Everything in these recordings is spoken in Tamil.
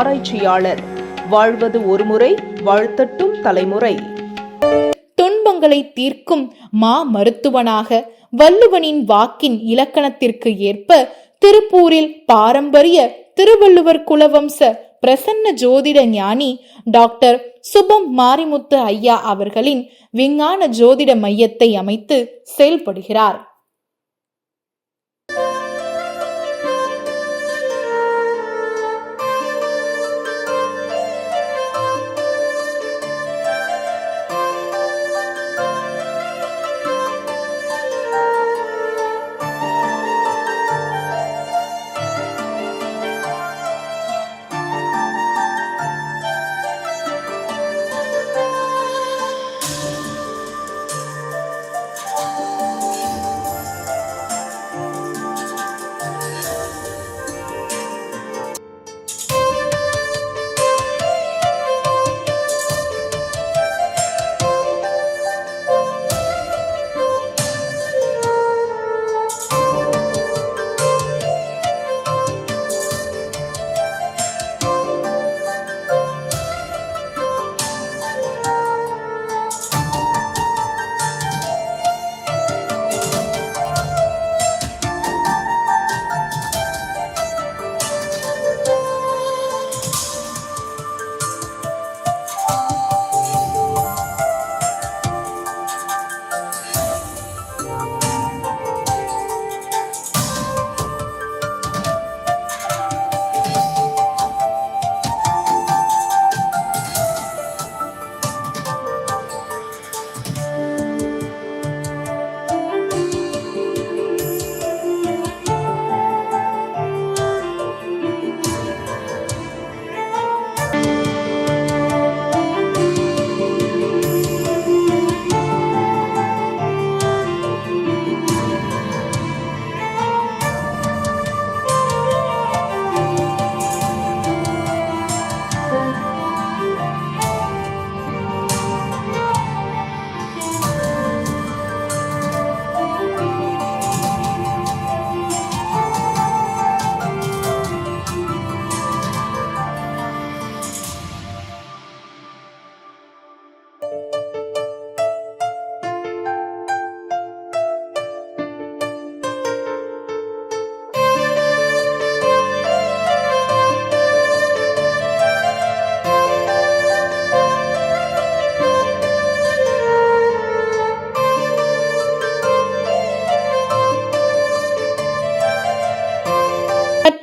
ஆராய்ச்சியாளர். வாழ்வது ஒருமுறை வாழ்த்தட்டும் தலைமுறை. துன்பங்களை தீர்க்கும் மா மருத்துவனாக வள்ளுவனின் வாக்கின் இலக்கணத்திற்கு ஏற்ப திருப்பூரில் பாரம்பரிய திருவள்ளுவர் குலவம்ச பிரசன்ன ஜோதிட ஞானி டாக்டர் சுபம் மாரிமுத்து ஐயா அவர்களின் விஞ்ஞான ஜோதிட மையத்தை அமைத்து செயல்படுகிறார்.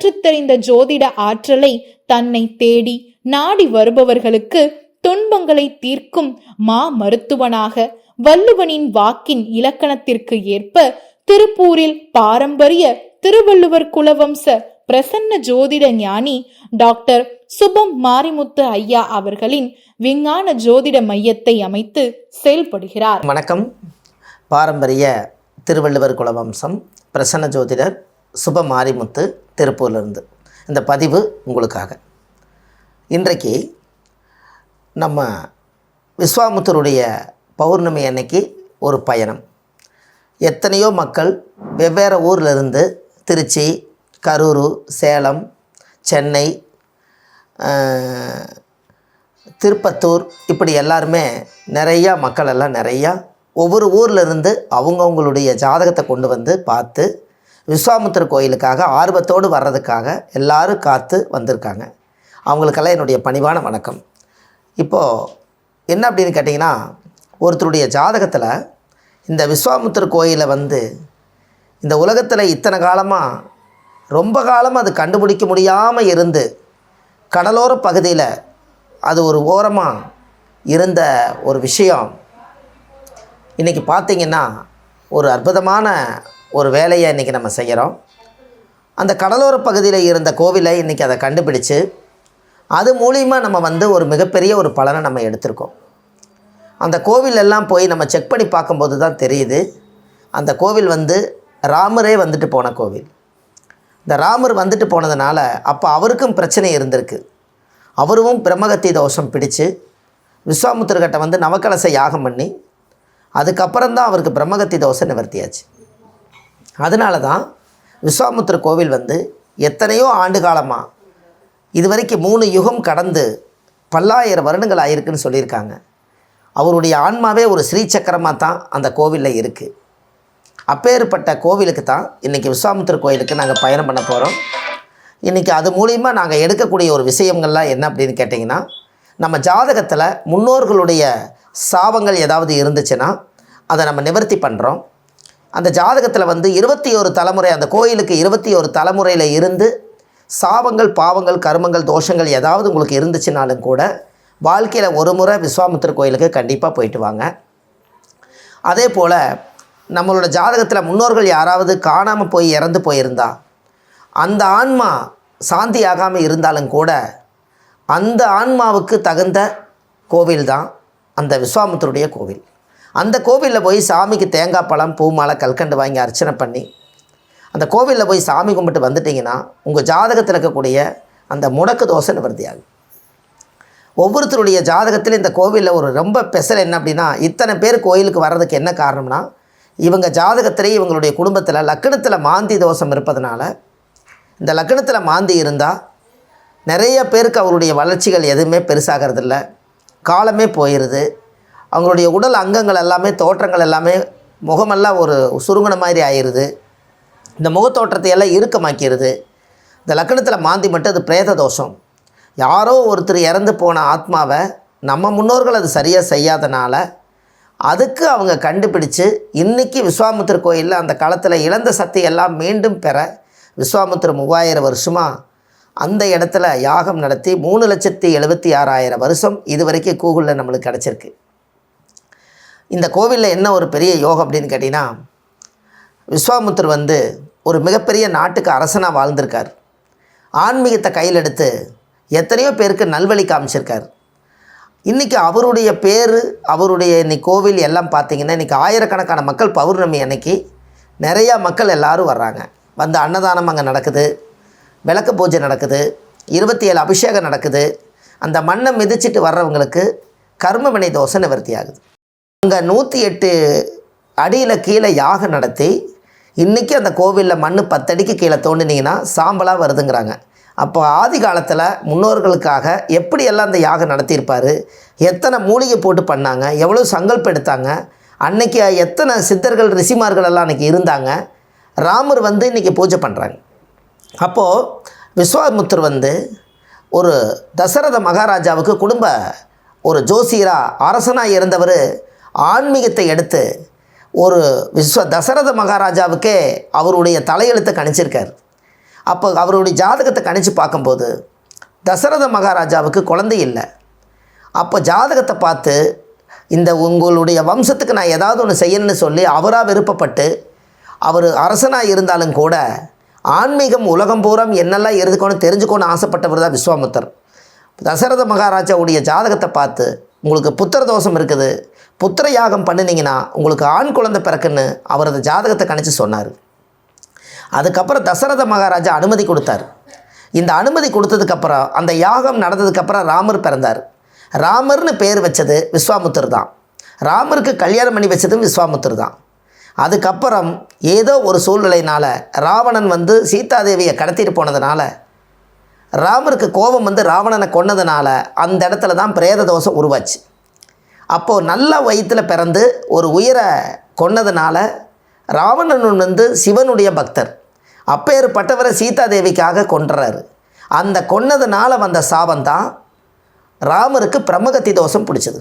கற்றுத்தெறிந்த ஜோதிட ஆற்றலை தன்னை தேடி நாடி வருபவர்களுக்கு துன்பங்களை தீர்க்கும் மா மருத்துவனாக வள்ளுவனின் வாக்கின் இலக்கணத்திற்கு ஏற்ப திருப்பூரில் பாரம்பரிய திருவள்ளுவர் குலவம்ச பிரசன்ன ஜோதிட ஞானி டாக்டர் சுபம் மாரிமுத்து ஐயா அவர்களின் விஞ்ஞான ஜோதிட மையத்தை அமைத்து செயல்படுகிறார். வணக்கம். பாரம்பரிய திருவள்ளுவர் குலவம்சம் பிரசன்ன ஜோதிடர் சுப மாரிமுத்து திருப்பூர்லேருந்து. இந்த பதிவு உங்களுக்காக. இன்றைக்கு நம்ம விஸ்வாமுத்தருடைய பௌர்ணமி அன்னைக்கு ஒரு பயணம். எத்தனையோ மக்கள் வெவ்வேறு ஊர்லேருந்து திருச்சி கரூர் சேலம் சென்னை திருப்பத்தூர் இப்படி எல்லாருமே நிறையா மக்கள் எல்லாம் நிறையா ஒவ்வொரு ஊர்லேருந்து அவங்கவுங்களுடைய ஜாதகத்தை கொண்டு வந்து பார்த்து விஸ்வாமுத்தர் கோயிலுக்காக ஆர்வத்தோடு வர்றதுக்காக எல்லாரும் காத்து வந்திருக்காங்க. அவங்களுக்கெல்லாம் என்னுடைய பணிவான வணக்கம். இப்போது என்ன அப்படின்னு கேட்டிங்கன்னா ஒருத்தருடைய ஜாதகத்தில் இந்த விஸ்வாமுத்தர் கோயிலை வந்து இந்த உலகத்தில் இத்தனை காலமாக ரொம்ப காலம் அது கண்டுபிடிக்க முடியாமல் இருந்து கடலோர பகுதியில் அது ஒரு ஓரமாக இருந்த ஒரு விஷயம். இன்றைக்கி பார்த்தீங்கன்னா ஒரு அற்புதமான ஒரு வேலையை இன்றைக்கி நம்ம செய்கிறோம் அந்த கடலோர பகுதியில் இருந்த கோவிலை இன்றைக்கி அதை கண்டுபிடிச்சு அது மூலியமாக நம்ம வந்து ஒரு மிகப்பெரிய ஒரு பலனை நம்ம எடுத்திருக்கோம். அந்த கோவிலெல்லாம் போய் நம்ம செக் பண்ணி பார்க்கும்போது தான் தெரியுது அந்த கோவில் வந்து ராமரே வந்துட்டு போன கோவில். இந்த ராமர் வந்துட்டு போனதுனால அப்போ அவருக்கும் பிரச்சனை இருந்திருக்கு. அவரும் பிரம்மகத்தி தோஷம் பிடிச்சு விஸ்வாமுத்திரகிட்ட வந்து நவக்கலசை யாகம் பண்ணி அதுக்கப்புறம் தான் அவருக்கு பிரம்மகத்தி தோஷம் நிவர்த்தியாச்சு. அதனால தான் விஸ்வாமுத்திர கோவில் வந்து எத்தனையோ ஆண்டு காலமாக இது வரைக்கும் மூணு யுகம் கடந்து பல்லாயிரம் வருடங்கள் ஆயிருக்குன்னு சொல்லியிருக்காங்க. அவருடைய ஆன்மாவே ஒரு ஸ்ரீசக்கரமாக தான் அந்த கோவிலில் இருக்குது அப்பேற்பட்ட கோவிலுக்கு தான் இன்றைக்கி விஸ்வாமுத்திர கோயிலுக்கு நாங்கள் பயணம் பண்ண போகிறோம் இன்றைக்கி அது மூலிமா நாங்கள் எடுக்கக்கூடிய ஒரு விஷயங்கள்லாம் என்ன அப்படின்னு கேட்டிங்கன்னா நம்ம ஜாதகத்தில் முன்னோர்களுடைய சாபங்கள் ஏதாவது இருந்துச்சுன்னா அதை நம்ம நிவர்த்தி பண்ணுறோம் அந்த ஜாதகத்தில் வந்து இருபத்தி ஒரு தலைமுறை அந்த கோயிலுக்கு இருபத்தி ஒரு தலைமுறையில் இருந்து சாபங்கள் பாவங்கள் கர்மங்கள் தோஷங்கள் ஏதாவது உங்களுக்கு இருந்துச்சுனாலும் கூட வாழ்க்கையில் ஒரு முறை விஸ்வாமித்திர கோயிலுக்கு கண்டிப்பாக போயிட்டு வாங்க. அதே போல் நம்மளோட ஜாதகத்தில் முன்னோர்கள் யாராவது காணாமல் போய் இறந்து போயிருந்தா அந்த ஆன்மா சாந்தி ஆகாமல் இருந்தாலும் கூட அந்த ஆன்மாவுக்கு தகுந்த கோவில் தான் அந்த விஸ்வாமித்தருடைய கோவில். அந்த கோவிலில் போய் சாமிக்கு தேங்காய் பழம் பூ மாலை கல்கண்டு வாங்கி அர்ச்சனை பண்ணி அந்த கோவிலில் போய் சாமி கும்பிட்டு வந்துட்டிங்கன்னா உங்கள் ஜாதகத்தில் இருக்கக்கூடிய அந்த முடக்கு தோசை நிவர்த்தியாகும். ஒவ்வொருத்தருடைய ஜாதகத்தில் இந்த கோவிலில் ஒரு ரொம்ப ஸ்பெஷல் என்ன அப்படின்னா இத்தனை பேர் கோயிலுக்கு வர்றதுக்கு என்ன காரணம்னா இவங்க ஜாதகத்திலே இவங்களுடைய குடும்பத்தில் லக்கணத்தில் மாந்தி தோஷம் இருப்பதனால இந்த லக்கணத்தில் மாந்தி இருந்தால் நிறைய பேருக்கு அவருடைய வளர்ச்சிகள் எதுவுமே பெருசாகிறதில்ல. காலமே போயிடுது அவங்களுடைய உடல் அங்கங்கள் எல்லாமே தோற்றங்கள் எல்லாமே முகமெல்லாம் ஒரு சுருங்கின மாதிரி ஆயிடுது. இந்த முகத்தோற்றத்தை எல்லாம் இறுக்கமாக்கிடுது இந்த லக்கணத்தில் மாந்தி மட்டும் அது பிரேத தோஷம். யாரோ ஒருத்தர் இறந்து போன ஆத்மாவை நம்ம முன்னோர்கள் அது சரியாக செய்யாதனால அதுக்கு அவங்க கண்டுபிடிச்சு இன்றைக்கி விஸ்வாமுத்திர கோயிலில் அந்த காலத்தில் இழந்த சக்தி எல்லாம் மீண்டும் பெற விஸ்வாமுத்திர மூவாயிரம் வருஷமாக அந்த இடத்துல யாகம் நடத்தி மூணு லட்சத்தி எழுபத்தி ஆறாயிரம் வருஷம் இது வரைக்கும் கூகுளில் நம்மளுக்கு கிடச்சிருக்கு. இந்த கோவிலில் என்ன ஒரு பெரிய யோகம் அப்படின்னு கேட்டிங்கன்னா விஸ்வாமுத்தர் வந்து ஒரு மிகப்பெரிய நாட்டுக்கு அரசனாக வாழ்ந்திருக்கார். ஆன்மீகத்தை கையில் எடுத்து எத்தனையோ பேருக்கு நல்வழி காமிச்சிருக்கார். இன்றைக்கி அவருடைய பேர் அவருடைய இன்னைக்கு கோவில் எல்லாம் பார்த்தீங்கன்னா இன்றைக்கி ஆயிரக்கணக்கான மக்கள் பௌர்ணமி அன்னைக்கு நிறையா மக்கள் எல்லாரும் வர்றாங்க. வந்து அன்னதானம் அங்கே நடக்குது விளக்கு பூஜை நடக்குது இருபத்தி ஏழு அபிஷேகம் நடக்குது. அந்த மண்ணை மிதிச்சிட்டு வர்றவங்களுக்கு கர்ம வினை தோசை நிவர்த்தி ஆகுது அங்கே நூற்றி எட்டு அடியில் கீழே யாகம் நடத்தி இன்றைக்கி அந்த கோவிலில் மண் பத்தடிக்கு கீழே தோண்டினீங்கன்னா சாம்பலாக வருதுங்கிறாங்க. அப்போ ஆதி காலத்தில் முன்னோர்களுக்காக எப்படியெல்லாம் அந்த யாகம் நடத்தியிருப்பார்? எத்தனை மூலிகை போட்டு பண்ணாங்க? எவ்வளோ சங்கல்பம் எடுத்தாங்க? அன்னைக்கு எத்தனை சித்தர்கள் ரிஷிமார்கள் எல்லாம் அன்றைக்கி இருந்தாங்க? ராமர் வந்து இன்றைக்கி பூஜை பண்ணுறாங்க அப்போது விஸ்வாமுத்தர் வந்து ஒரு தசரத மகாராஜாவுக்கு குடும்ப ஒரு ஜோசியராக அரசனாக இருந்தவர் ஆன்மீகத்தை எடுத்து ஒரு விஸ்வ தசரத மகாராஜாவுக்கே அவருடைய தலையெழுத்தை கணிச்சிருக்கார். அப்போ அவருடைய ஜாதகத்தை கணித்து பார்க்கும்போது தசரத மகாராஜாவுக்கு குழந்தை இல்லை. அப்போ ஜாதகத்தை பார்த்து இந்த உங்களுடைய வம்சத்துக்கு நான் ஏதாவது ஒன்று செய்யணும்னு சொல்லி அவராக விருப்பப்பட்டு அவர் அரசனாக இருந்தாலும் கூட ஆன்மீகம் உலகம் பூரம் என்னெல்லாம் இருக்கணும்னு தெரிஞ்சுக்கணும்னு ஆசைப்பட்டவர் தான் விஸ்வாமித்தர் தசரத மகாராஜாவுடைய ஜாதகத்தை பார்த்து உங்களுக்கு புத்திர தோஷம் இருக்குது புத்திர யாகம் பண்ணினீங்கன்னா உங்களுக்கு ஆண் குழந்தை பிறக்குன்னு அவரது ஜாதகத்தை கணிச்சு சொன்னார். அதுக்கப்புறம் தசரத மகாராஜா அனுமதி கொடுத்தார். இந்த அனுமதி கொடுத்ததுக்கப்புறம் அந்த யாகம் நடந்ததுக்கப்புறம் ராமர் பிறந்தார். ராமர்னு பேர் வச்சது விஸ்வாமுத்தர் தான். ராமருக்கு கல்யாணம் பண்ணி வச்சதும் விஸ்வாமுத்தர் தான். அதுக்கப்புறம் ஏதோ ஒரு சூழ்நிலையினால் ராவணன் வந்து சீதாதேவியை கடத்திட்டு போனதுனால ராமருக்கு கோபம் வந்து ராவணனை கொன்னதுனால அந்த இடத்துல தான் பிரேத தோஷம் உருவாச்சு. அப்போது நல்ல வயிற்றில் பிறந்து ஒரு உயிரை கொன்னதுனால ராவணன் வந்து சிவனுடைய பக்தர். அப்பேற்பட்டவரை சீதாதேவிக்காக கொன்றாரு. அந்த கொன்னதுனால வந்த சாபம் தான் ராமருக்கு பிரம்மகத்தி தோஷம் பிடிச்சது.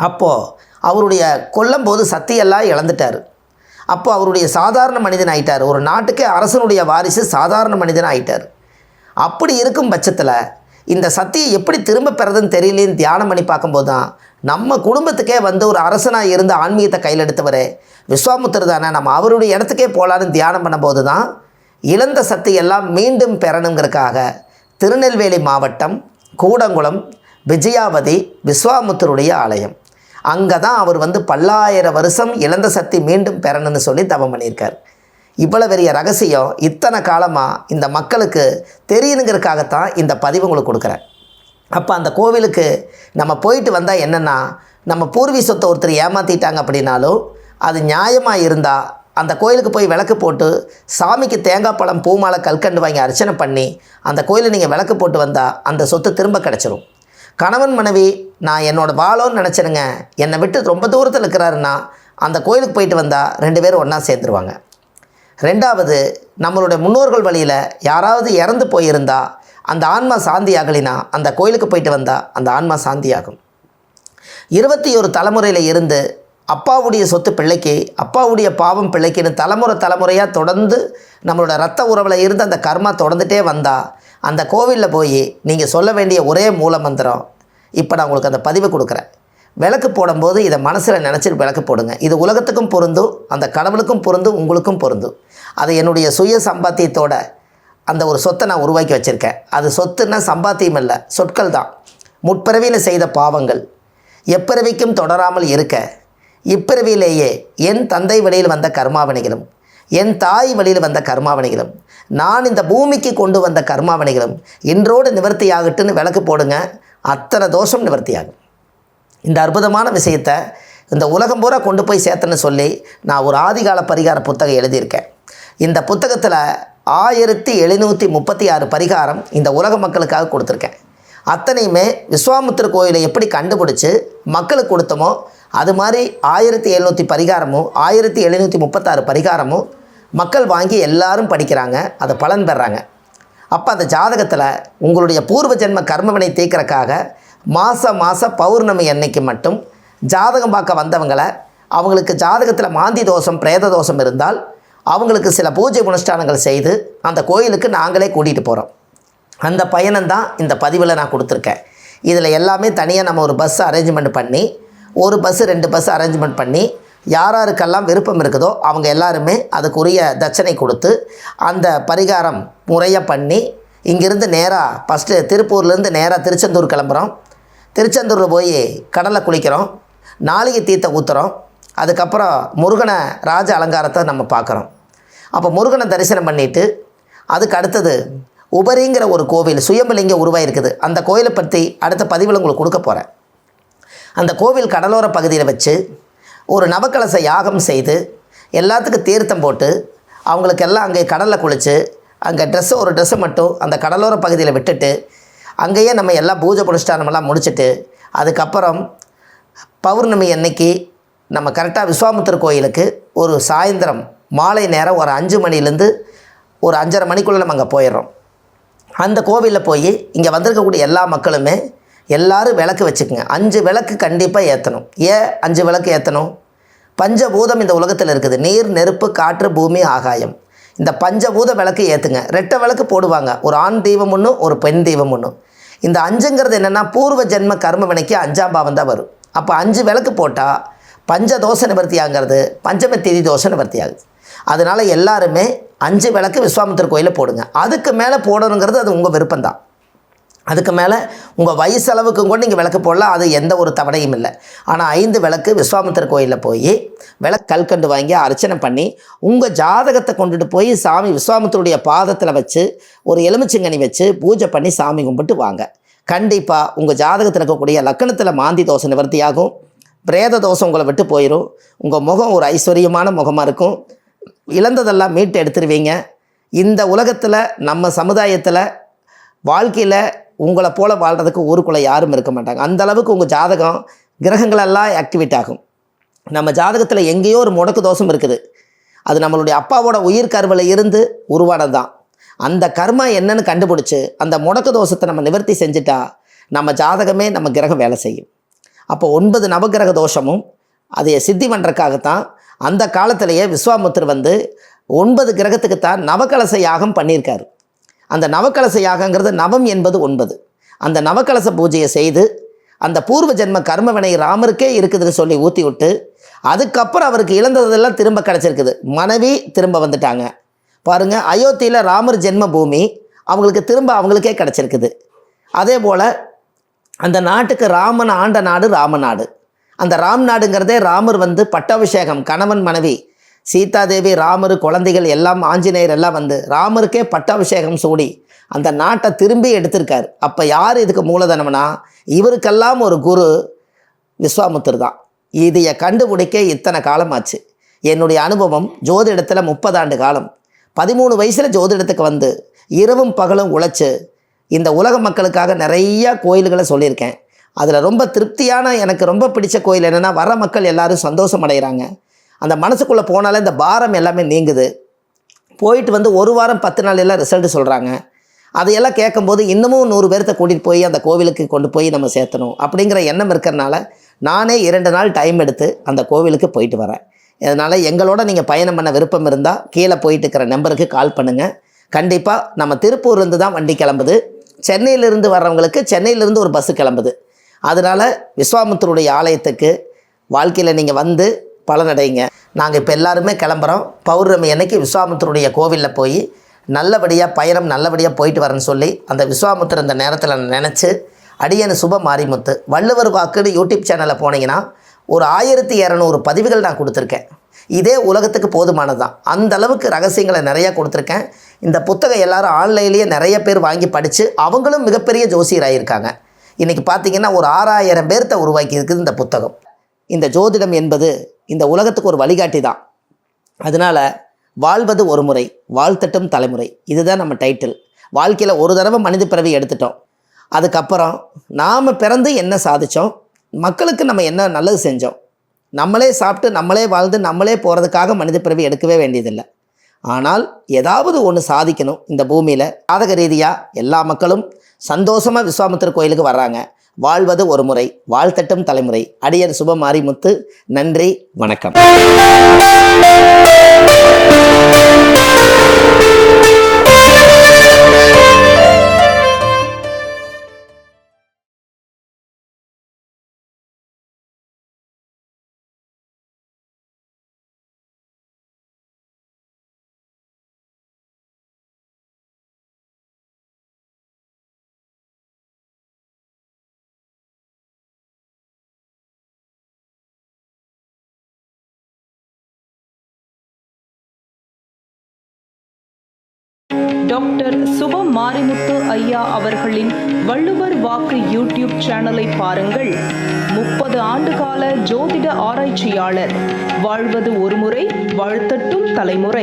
அப்போது அவருடைய கொல்லும்போது சக்தியெல்லாம் இழந்துட்டார். அப்போ அவருடைய சாதாரண மனிதன் ஆயிட்டார். ஒரு நாட்டுக்கே அரசனுடைய வாரிசு சாதாரண மனிதன் ஆயிட்டார். அப்படி இருக்கும் பட்சத்தில் இந்த சக்தியை எப்படி திரும்ப பெறதுன்னு தெரியலேன்னு தியானம் பண்ணி பார்க்கும்போது தான் நம்ம குடும்பத்துக்கே வந்து ஒரு அரசனாக இருந்து ஆன்மீகத்தை கையில் எடுத்தவர் விஸ்வாமுத்தர் தானே. நம்ம அவருடைய இடத்துக்கே போகலான்னு தியானம் பண்ணும்போது தான் இழந்த சக்தி எல்லாம் மீண்டும் பெறணுங்கிறதுக்காக திருநெல்வேலி மாவட்டம் கூடங்குளம் விஜயாவதி விஸ்வாமுத்தருடைய ஆலயம். அங்கே தான் அவர் வந்து பல்லாயிரம் வருஷம் இழந்த சக்தி மீண்டும் பெறணும்னு சொல்லி தவம் பண்ணியிருக்கார். இவ்வளோ பெரிய ரகசியம் இத்தனை காலமாக இந்த மக்களுக்கு தெரியணுங்கிறதுக்காகத்தான் இந்த பதிவு உங்களுக்கு கொடுக்குறேன். அப்போ அந்த கோவிலுக்கு நம்ம போயிட்டு வந்தால் என்னென்னா நம்ம பூர்வீக சொத்தை ஒருத்தர் ஏமாற்றிட்டாங்க அப்படின்னாலும் அது நியாயமாக இருந்தால் அந்த கோயிலுக்கு போய் விளக்கு போட்டு சாமிக்கு தேங்காய் பழம் பூமாலை கல்கண்டு வாங்கி அர்ச்சனை பண்ணி அந்த கோயிலை நீங்கள் விளக்கு போட்டு வந்தால் அந்த சொத்து திரும்ப கிடச்சிரும். கணவன் மனைவி நான் என்னோட வாழோன்னு நினச்சிருங்க என்னை விட்டு ரொம்ப தூரத்தில் இருக்கிறாருன்னா அந்த கோயிலுக்கு போயிட்டு வந்தால் ரெண்டு பேரும் ஒன்றா சேர்ந்துருவாங்க. ரெண்டாவது நம்மளுடைய முன்னோர்கள் வழியில் யாராவது இறந்து போயிருந்தா அந்த ஆன்மா சாந்தி ஆகலினா அந்த கோயிலுக்கு போயிட்டு வந்தால் அந்த ஆன்மா சாந்தியாகும். இருபத்தி ஒரு தலைமுறையில் இருந்து அப்பாவுடைய சொத்து பிள்ளைக்கு அப்பாவுடைய பாவம் பிள்ளைக்குன்னு தலைமுறை தலைமுறையாக தொடர்ந்து நம்மளோட ரத்த உறவில் இருந்து அந்த கர்மா தொடர்ந்துட்டே வந்தால் அந்த கோவிலில் போய் நீங்கள் சொல்ல வேண்டிய ஒரே மூல மந்திரம் இப்போ நான் உங்களுக்கு அந்த பதிவு கொடுக்குறேன். விளக்கு போடும்போது இதை மனசில் நினச்சிட்டு விளக்கு போடுங்க. இது உலகத்துக்கும் பொருந்தும் அந்த கடவுளுக்கும் பொருந்தும் உங்களுக்கும் பொருந்தும். அது என்னுடைய சுய சம்பாத்தியத்தோட அந்த ஒரு சொத்தை நான் உருவாக்கி வச்சுருக்கேன். அது சொத்துன்னா சம்பாத்தியம் இல்லை சொற்கள் தான். முற்பிறவியில் செய்த பாவங்கள். எப்பிறவிக்கும் தொடராமல் இருக்க இப்பிறவியிலேயே என் தந்தை வழியில் வந்த கர்மாவணிகளும் என் தாய் வழியில் வந்த கர்மாவணிகளும் நான் இந்த பூமிக்கு கொண்டு வந்த கர்மாவணிகளும் இன்றோடு நிவர்த்தியாகட்டுன்னு விளக்கு போடுங்க அத்தனை தோஷம் நிவர்த்தியாகும். இந்த அற்புதமான விஷயத்தை இந்த உலகம் பூரா கொண்டு போய் சேர்த்தன்னு சொல்லி நான் ஒரு ஆதிகால பரிகார புத்தகம் எழுதியிருக்கேன். இந்த புத்தகத்தில் ஆயிரத்தி எழுநூற்றி முப்பத்தி ஆறு பரிகாரம் இந்த உலக மக்களுக்காக கொடுத்துருக்கேன். அத்தனையுமே விஸ்வாமுத்திர கோயிலை எப்படி கண்டுபிடிச்சி மக்களுக்கு கொடுத்தோமோ அது மாதிரி ஆயிரத்தி எழுநூற்றி பரிகாரமும் ஆயிரத்தி எழுநூற்றி முப்பத்தாறு பரிகாரமும் மக்கள் வாங்கி எல்லாரும் படிக்கிறாங்க அதை பலன் பெறாங்க. அப்போ அந்த ஜாதகத்தில் உங்களுடைய பூர்வ ஜென்ம கர்மவினை தீர்க்கறக்காக மாதம் மாதம் பௌர்ணமி அன்னைக்கு மட்டும் ஜாதகம் பார்க்க வந்தவங்களை அவங்களுக்கு ஜாதகத்தில் மாந்தி தோஷம் பிரேத தோஷம் இருந்தால் அவங்களுக்கு சில பூஜை அனுஷ்டானங்கள் செய்து அந்த கோயிலுக்கு நாங்களே கூட்டிகிட்டு போகிறோம் அந்த பயணம்தான் இந்த பதிவில் நான் கொடுத்துருக்கேன். இதில் எல்லாமே தனியாக நம்ம ஒரு பஸ் அரேஞ்ச்மெண்ட் பண்ணி ஒரு பஸ்ஸு ரெண்டு பஸ் அரேஞ்ச்மெண்ட் பண்ணி யார் யாருக்கெல்லாம் விருப்பம் இருக்குதோ அவங்க எல்லாருமே அதுக்குரிய தட்சணை கொடுத்து அந்த பரிகாரம் முறையாக பண்ணி இங்கேருந்து நேராக ஃபஸ்ட்டு திருப்பூர்லேருந்து நேராக திருச்செந்தூர் கிளம்புறோம். திருச்செந்தூரில் போய் கடலில் குளிக்கிறோம். நாளிகை தீர்த்த ஊற்றுறோம் அதுக்கப்புறம் முருகனை ராஜ அலங்காரத்தை நம்ம பார்க்குறோம். அப்போ முருகனை தரிசனம் பண்ணிவிட்டு அதுக்கு அடுத்தது உபரிங்கிற ஒரு கோவில் சுயம்பலிங்க உருவாயிருக்குது. அந்த கோயிலை பற்றி அடுத்த பதிவில் உங்களுக்கு கொடுக்க போகிறேன் அந்த கோவில் கடலோர பகுதியில் வச்சு ஒரு நவக்கலச யாகம் செய்து எல்லாத்துக்கும் தீர்த்தம் போட்டு அவங்களுக்கெல்லாம் அங்கே கடலில் குளித்து அங்கே ட்ரெஸ்ஸு ஒரு ட்ரெஸ்ஸை மட்டும் அந்த கடலோர பகுதியில் விட்டுட்டு அங்கேயே நம்ம எல்லாம் பூஜை புனுஷ்டானமெல்லாம் முடிச்சுட்டு அதுக்கப்புறம் பௌர்ணமி அன்னைக்கு நம்ம கரெக்டாக விஸ்வாமுத்திர கோயிலுக்கு ஒரு சாயந்தரம் மாலை நேரம் ஒரு அஞ்சு மணிலேருந்து ஒரு அஞ்சரை மணிக்குள்ளே நம்ம அங்கே போயிடுறோம். அந்த கோவிலில் போய் இங்கே வந்திருக்கக்கூடிய எல்லா மக்களுமே எல்லோரும் விளக்கு வச்சுக்கோங்க. அஞ்சு விளக்கு கண்டிப்பாக ஏற்றணும் ஏன் அஞ்சு விளக்கு ஏற்றணும் பஞ்சபூதம் இந்த உலகத்தில் இருக்குது. நீர் நெருப்பு காற்று பூமி ஆகாயம். இந்த பஞ்சபூத விளக்கு ஏற்றுங்க ரெட்டை விளக்கு போடுவாங்க. ஒரு ஆண் தெய்வம் ஒன்று ஒரு பெண் தெய்வம் ஒன்று இந்த அஞ்சுங்கிறது என்னென்னா பூர்வ ஜென்ம கர்ம வினைக்கு அஞ்சாம் பாவம் தான் வரும். அப்போ அஞ்சு விளக்கு போட்டால் பஞ்ச தோஷ நிவர்த்தி ஆகிறது பஞ்சம தேதி தோஷ நிவர்த்தி ஆகுது அதனால் எல்லாருமே அஞ்சு விளக்கு விஸ்வாமித்தர் கோயிலில் போடுங்க. அதுக்கு மேலே போடணுங்கிறது அது உங்கள் விருப்பம்தான். அதுக்கு மேலே உங்கள் வயசளவுக்கும் கூட நீங்கள் விளக்கு போடலாம். அது எந்த ஒரு தவணையும் இல்லை. ஆனால் ஐந்து விளக்கு விஸ்வாமித்தர் கோயிலில் போய் விளக்கு கல்கண்டு வாங்கி அர்ச்சனை பண்ணி உங்கள் ஜாதகத்தை கொண்டுட்டு போய் சாமி விஸ்வாமித்தருடைய பாதத்தில் வச்சு ஒரு எலுமிச்சங்கனி வச்சு பூஜை பண்ணி சாமி கும்பிட்டு வாங்க. கண்டிப்பாக உங்கள் ஜாதகத்தில் இருக்கக்கூடிய லக்கணத்தில் மாந்தி தோசை நிவர்த்தியாகும். பிரேத தோஷம் உங்களை விட்டு போயிடும் உங்கள் முகம் ஒரு ஐஸ்வர்யமான முகமாக இருக்கும். இழந்ததெல்லாம் மீட்டு எடுத்துருவீங்க. இந்த உலகத்தில் நம்ம சமுதாயத்தில் வாழ்க்கையில் உங்களை போல வாழ்கிறதுக்கு ஊருக்குள்ளே யாரும் இருக்க மாட்டாங்க. அந்த அளவுக்கு உங்கள் ஜாதகம் கிரகங்களெல்லாம் ஆக்டிவேட் ஆகும். நம்ம ஜாதகத்தில் எங்கேயோ ஒரு முடக்கு தோஷம் இருக்குது. அது நம்மளுடைய அப்பாவோட உயிர் கருவில் இருந்து உருவானது தான் அந்த கர்மா என்னன்னு கண்டுபிடிச்சி அந்த முடக்கு தோஷத்தை நம்ம நிவர்த்தி செஞ்சுட்டா நம்ம ஜாதகமே நம்ம கிரகம் வேலை செய்யும். அப்போ ஒன்பது நவகிரக தோஷமும் அதை சித்தி பண்ணுறக்காகத்தான் அந்த காலத்திலேயே விஸ்வாமுத்தர் வந்து ஒன்பது கிரகத்துக்கு தான் நவக்கலச யாகம் பண்ணியிருக்காரு. அந்த நவக்கலச யாகங்கிறது நவம் என்பது ஒன்பது. அந்த நவகலச பூஜையை செய்து அந்த பூர்வ ஜென்ம கர்மவினை ராமருக்கே இருக்குதுன்னு சொல்லி ஊற்றி விட்டு அதுக்கப்புறம் அவருக்கு இழந்ததெல்லாம் திரும்ப கிடச்சிருக்குது. மனைவி திரும்ப வந்துட்டாங்க. பாருங்கள் அயோத்தியில் ராமர் ஜென்ம பூமி அவங்களுக்கு திரும்ப அவங்களுக்கே கிடச்சிருக்குது. அதே போல் அந்த நாட்டுக்கு ராமன் ஆண்ட நாடு ராமநாடு அந்த ராம் நாடுங்கிறதே ராமர் வந்து பட்டாபிஷேகம் கணவன் மனைவி சீதாதேவி ராமர் குழந்தைகள் எல்லாம் ஆஞ்சநேயர் எல்லாம் வந்து ராமருக்கே பட்டாபிஷேகம் சூடி அந்த நாட்டை திரும்பி எடுத்திருக்காரு. அப்போ யார் இதுக்கு மூலதனம்னா இவருக்கெல்லாம் ஒரு குரு விஸ்வாமுத்தர் தான். இதையை கண்டுபிடிக்க இத்தனை காலமாச்சு. என்னுடைய அனுபவம் ஜோதிடத்தில் முப்பது ஆண்டு காலம். பதிமூணு வயசில் ஜோதிடத்துக்கு வந்து இரவும் பகலும் உழைச்சி இந்த உலக மக்களுக்காக நிறையா கோயில்களை சொல்லியிருக்கேன். அதில் ரொம்ப திருப்தியான எனக்கு ரொம்ப பிடிச்ச கோயில் என்னென்னா வர மக்கள் எல்லாரும் சந்தோஷம் அடைகிறாங்க அந்த மனசுக்குள்ளே போனாலே இந்த பாரம் எல்லாமே நீங்குது. போயிட்டு வந்து ஒரு வாரம் பத்து நாள் எல்லாம் ரிசல்ட் சொல்கிறாங்க அதையெல்லாம் கேட்கும்போது இன்னமும் நூறு பேர்த்த கூட்டிகிட்டு போய் அந்த கோவிலுக்கு கொண்டு போய் நம்ம சேர்த்தணும் அப்படிங்கிற எண்ணம் இருக்கிறனால நானே இரண்டு நாள் டைம் எடுத்து அந்த கோவிலுக்கு போயிட்டு வரேன். அதனால் எங்களோட நீங்கள் பயணம் பண்ண விருப்பம் இருந்தால் கீழே போயிட்டு இருக்கிற நம்பருக்கு கால் பண்ணுங்கள் கண்டிப்பாக நம்ம திருப்பூர்லேருந்து தான் வண்டி கிளம்புது. சென்னையிலிருந்து வர்றவங்களுக்கு சென்னையிலேருந்து ஒரு பஸ்ஸு கிளம்புது. அதனால் விஸ்வாமித்தருடைய ஆலயத்துக்கு வாழ்க்கையில் நீங்கள் வந்து பலனடைங்க நாங்கள் இப்போ எல்லாருமே கிளம்புறோம். பௌர்ணமி அன்னைக்கு விஸ்வாமித்தருடைய கோவிலில் போய் நல்லபடியாக பயணம் நல்லபடியாக போயிட்டு வரேன்னு சொல்லி அந்த விஸ்வாமுத்தர் இந்த நேரத்தில் நான் நினச்சி அடியனு சுப மாரிமுத்து வள்ளுவர் வாக்குன்னு யூடியூப் சேனலில் போனீங்கன்னா ஒரு ஆயிரத்தி இரநூறு பதிவுகள் நான் கொடுத்துருக்கேன். இதே உலகத்துக்கு போதுமானது தான் அந்த அளவுக்கு ரகசியங்களை நிறையா கொடுத்துருக்கேன். இந்த புத்தகம் எல்லாரும் ஆன்லைன்லேயே நிறைய பேர் வாங்கி படித்து அவங்களும் மிகப்பெரிய ஜோசியராயிருக்காங்க இன்றைக்கி பார்த்தீங்கன்னா ஒரு ஆறாயிரம் பேர்த்த உருவாக்கி இருக்குது இந்த புத்தகம். இந்த ஜோதிடம் என்பது இந்த உலகத்துக்கு ஒரு வழிகாட்டி தான். அதனால் வாழ்வது ஒரு முறை வாழ்த்தட்டும் தலைமுறை. இதுதான் நம்ம டைட்டில் வாழ்க்கையில் ஒரு தடவை மனித பிறவி எடுத்துட்டோம். அதுக்கப்புறம் நாம் பிறந்து என்ன சாதித்தோம் மக்களுக்கு நம்ம என்ன நல்லது செஞ்சோம்? நம்மளே சாப்பிட்டு நம்மளே வாழ்ந்து நம்மளே போகிறதுக்காக மனித பிறவி எடுக்கவே வேண்டியதில்லை. ஆனால் ஏதாவது ஒன்று சாதிக்கணும் இந்த பூமியில். சாதக ரீதியாக எல்லா மக்களும் சந்தோஷமாக விஸ்வாமித்திர கோயிலுக்கு வர்றாங்க. வாழ்வது ஒரு முறை வாழ்த்தட்டும் தலைமுறை. அடியர் சுப மாரிமுத்து நன்றி வணக்கம். டாக்டர் சுப மாரிமுத்து ஐயா அவர்களின் வள்ளுவர் வாக்கு யூடியூப் சேனலை பாருங்கள். முப்பது ஆண்டுகால ஜோதிட ஆராய்ச்சியாளர். வாழ்வது ஒருமுறை வாழ்த்தட்டும் தலைமுறை.